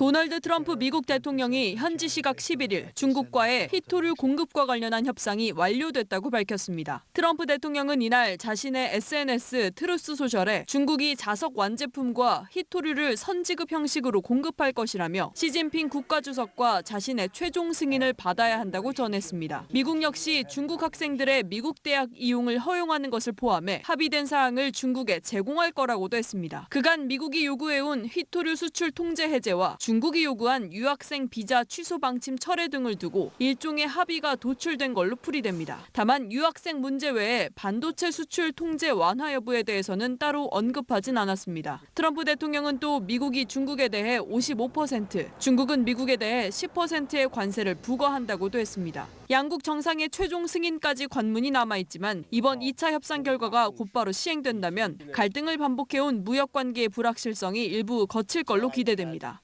도널드 트럼프 미국 대통령이 현지 시각 11일 중국과의 히토류 공급과 관련한 협상이 완료됐다고 밝혔습니다. 트럼프 대통령은 이날 자신의 SNS 트루스 소셜에 중국이 자석 완제품과 히토류를 선지급 형식으로 공급할 것이라며 시진핑 국가주석과 자신의 최종 승인을 받아야 한다고 전했습니다. 미국 역시 중국 학생들의 미국 대학 이용을 허용하는 것을 포함해 합의된 사항을 중국에 제공할 거라고도 했습니다. 그간 미국이 요구해온 휘토류 수출 통제 해제와 중국이 요구한 유학생 비자 취소 방침 철회 등을 두고 일종의 합의가 도출된 걸로 풀이됩니다. 다만 유학생 문제 외에 반도체 수출 통제 완화 여부에 대해서는 따로 언급하진 않았습니다. 트럼프 대통령은 또 미국이 중국에 대해 55%, 중국은 미국에 대해 10%의 관세를 부과한다고도 했습니다. 양국 정상의 최종 승인까지 관문이 남아있지만 이번 2차 협상 결과가 곧바로 시행된다면 갈등을 반복해온 무역 관계의 불확실성이 일부 거칠 걸로 기대됩니다.